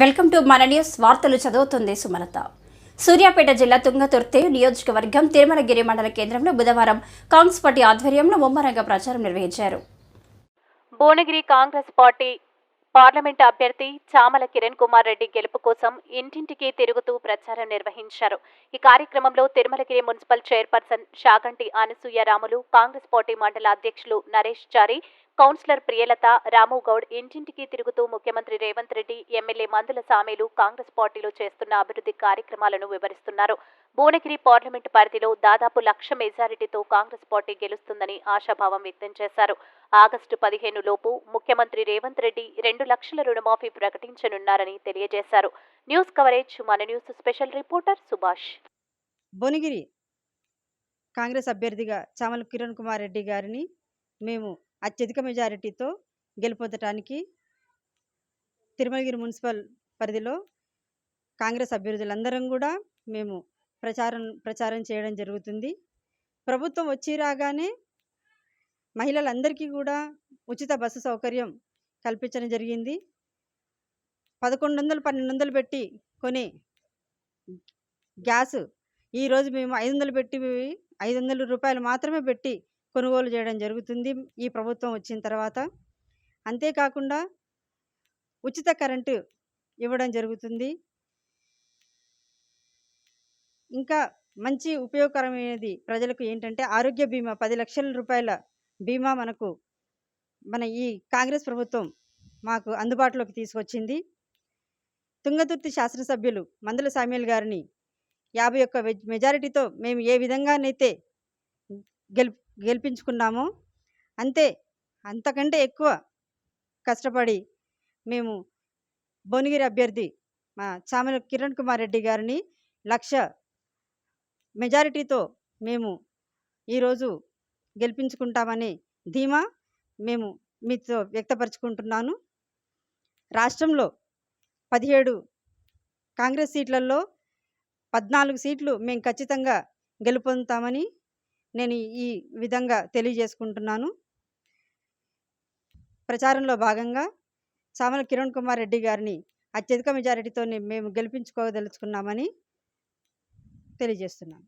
Welcome to మన news. వార్తలు చదువుతుంది సుమలత. సూర్యాపేట జిల్లా తుంగతుర్తి నియోజకవర్గం తిరుమలగిరి మండల కేంద్రంలో బుధవారం కాంగ్రెస్ పార్టీ ఆధ్వర్యంలో ముమ్మరంగా ప్రచారం నిర్వహించారు. భువనగిరి కాంగ్రెస్ పార్టీ పార్లమెంట్ అభ్యర్థి చామల కిరణ్ కుమార్ రెడ్డి గెలుపు కోసం ఇంటింటికి తిరుగుతూ ప్రచారం నిర్వహించారు. ఈ కార్యక్రమంలో Tirumalagiri municipal chairperson Shaganti Anasuya Ramulu Congress party మండల అధ్యక్షులు నరేష్ చారి కౌన్సిలర్ ప్రియలత రాముగౌడ్ ఇంటింటికి తిరుగుతూ ముఖ్యమంత్రి రేవంత్ రెడ్డి ఎమ్మెల్యే మందుల సామీలు కాంగ్రెస్ పార్టీలో చేస్తున్న అభివృద్ధి కార్యక్రమాలను వివరిస్తున్నారు. భువనగిరి పార్లమెంటు పరిధిలో దాదాపు లక్ష మెజారిటీతో కాంగ్రెస్ పార్టీ గెలుస్తుందని ఆశాభావం వ్యక్తం చేశారు. ఆగస్టు పదిహేను లోపు ముఖ్యమంత్రి రేవంత్ రెడ్డి రెండు లక్షల రుణమాఫీ ప్రకటించనున్నారని తెలియజేశారు. న్యూస్ కవరేజ్ మన news special reporter Subhash. Bhuvanagiri Congress అభ్యర్థిగా చామల కిరణ్ కుమార్ రెడ్డి గారిని మేము అత్యధిక మెజారిటీతో గెలుపొందటానికి తిరుమలగిరి మున్సిపల్ పరిధిలో కాంగ్రెస్ అభ్యర్థులందరం కూడా మేము ప్రచారం ప్రచారం చేయడం జరుగుతుంది. ప్రభుత్వం వచ్చి రాగానే మహిళలందరికీ కూడా ఉచిత బస్సు సౌకర్యం కల్పించడం జరిగింది. పదకొండు వందలు పన్నెండు వందలు పెట్టి కొనే గ్యాస్ ఈరోజు మేము ఐదు వందలు పెట్టి ఐదు వందల రూపాయలు మాత్రమే పెట్టి కొనుగోలు చేయడం జరుగుతుంది. ఈ ప్రభుత్వం వచ్చిన తర్వాత అంతేకాకుండా ఉచిత కరెంటు ఇవ్వడం జరుగుతుంది. ఇంకా మంచి ఉపయోగకరమైనది ప్రజలకు ఏంటంటే ఆరోగ్య బీమా పది లక్షల రూపాయల బీమా మనకు మన ఈ కాంగ్రెస్ ప్రభుత్వం మాకు అందుబాటులోకి తీసుకొచ్చింది. తుంగతుర్తి శాసనసభ్యులు మందుల సామ్యుల్ గారిని యాభై ఒక్క వెజ్- మెజారిటీతో మేము ఏ విధంగానైతే గెలు గెలిపించుకున్నాము. అంతే అంతకంటే ఎక్కువ కష్టపడి మేము భువనగిరి అభ్యర్థి మా చామల కిరణ్ కుమార్ రెడ్డి గారిని లక్ష మెజారిటీతో మేము ఈరోజు గెలిపించుకుంటామని ధీమా మేము మీతో వ్యక్తపరుచుకుంటున్నాను. రాష్ట్రంలో పదిహేడు కాంగ్రెస్ సీట్లలో పద్నాలుగు సీట్లు మేము ఖచ్చితంగా గెలుపొందుతామని నేను ఈ విధంగా తెలియజేసుకుంటున్నాను. ప్రచారంలో భాగంగా చామల కిరణ్ కుమార్ రెడ్డి గారిని అత్యధిక మెజారిటీతో మేము గెలిపించుకోదలుచుకున్నామని తెలియజేస్తున్నాను.